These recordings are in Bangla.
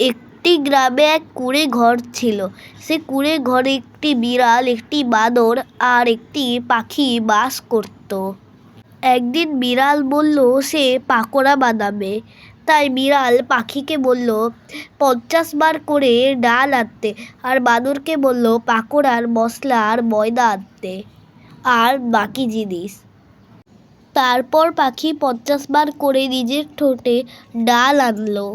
একটি গ্রামে এক কুঁড়ে ঘর ছিল। সে কুঁড়ে ঘরে একটি বিড়াল, একটি বাঁদর আর একটি পাখি বাস করত। একদিন বিড়াল বলল, সে পাকোড়া বানাবে। তাই বিড়াল পাখিকে বলল, পঞ্চাশ বার করে ডাল আনতে। আর বাঁদরকে বলল, পাকোড়ার মশলা আর ময়দা আনতে আর বাকি জিনিস। তারপর পাখি পঞ্চাশ বার করে নিজের ঠোঁটে ডাল আনলো।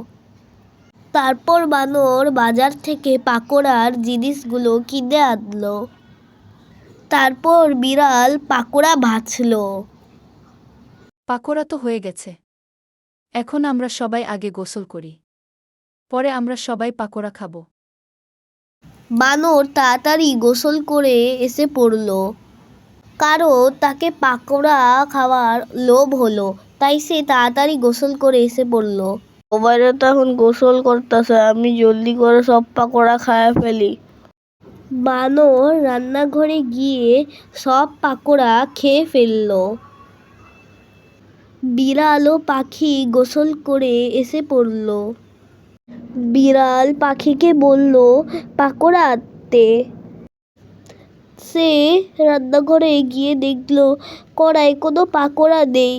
তারপর বানর বাজার থেকে পাকোড়ার জিনিসগুলো কিনে আনলো। তারপর বিড়াল পাকোড়া ভাজলো। পাকোড়া তো হয়ে গেছে। এখন আমরা সবাই আগে গোসল করি। পরে আমরা সবাই পাকোড়া খাব। বানর তাড়াতাড়ি গোসল করে এসে পড়ল। কারণ তাকে পাকোড়া খাওয়ার লোভ হলো তাই সে তাড়াতাড়ি গোসল করে এসে পড়ল। সবাই তো এখন গোসল করতেছে, আমি জলদি করে সব পাকোড়া খায় ফেলি। বানর রান্নাঘরে গিয়ে সব পাকোড়া খেয়ে ফেলল। বিড়াল ও পাখি গোসল করে এসে পড়ল। বিড়াল পাখিকে বলল, পাকোড়া আনতে। সে রান্নাঘরে গিয়ে দেখল কড়াই কোনো পাকোড়া নেই।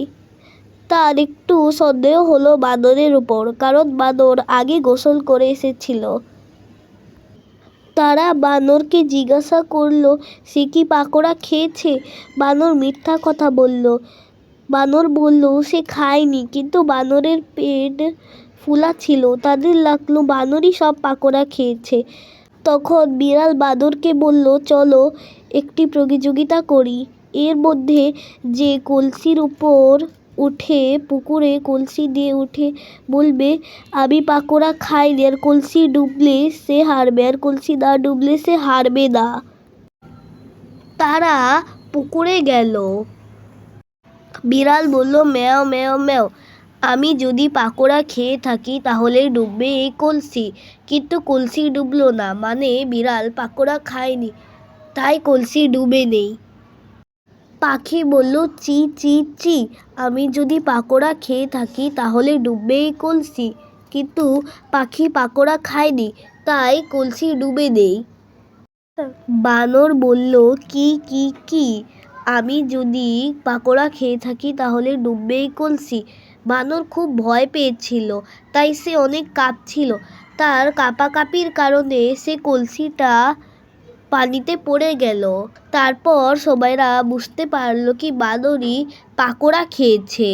তার একটু সন্দেহ হলো বাঁদরের উপর, কারণ বাঁদর আগে গোসল করে এসেছিল। তারা বানরকে জিজ্ঞাসা করল, সে কি পাকোড়া খেয়েছে? বানর মিথ্যা কথা বলল। বানর বলল, সে খায়নি, কিন্তু বানরের পেট ফুলা ছিল, তাদের লাগল বানরই সব পাকোড়া খেয়েছে। তখন বিড়াল বাঁদরকে বলল, চলো একটি প্রতিযোগিতা করি। এর মধ্যে যে কলসির উপর উঠে পুকুরে কলসি দিয়ে উঠে বলবে, আমি পাকোড়া খাইনি আর কলসি ডুবলে সে হারবে, আর কলসি না ডুবলে সে হারবে না। তারা পুকুরে গেল। বিড়াল বলল, ম্যাও ম্যাও ম্যাও, আমি যদি পাকোড়া খেয়ে থাকি তাহলে ডুববে এই কলসি। কিন্তু কলসি ডুবলো না মানে বিড়াল পাকোড়া খায়নি, তাই কলসি ডুবে নেই। পাখি বলল, চি চি চি। আমি যদি পাকোড়া খেয়ে থাকি, তাহলে ডুববে এই কলসি। কিন্তু পাখি পাকোড়া খায়নি, তাই কলসি ডুবে নেই। বানর বলল, কি কি কি? আমি যদি পাকোড়া খেয়ে থাকি, তাহলে ডুববে এই কলসি। বানর খুব ভয় পেয়েছিল, তাই সে অনেক কাঁপছিল। তার কাঁপাকাঁপির কারণে সে কলসিটা পানিতে পড়ে গেল। তারপর সবাইরা বুঝতে পারল কি বাদরি পাকোড়া খেয়েছে।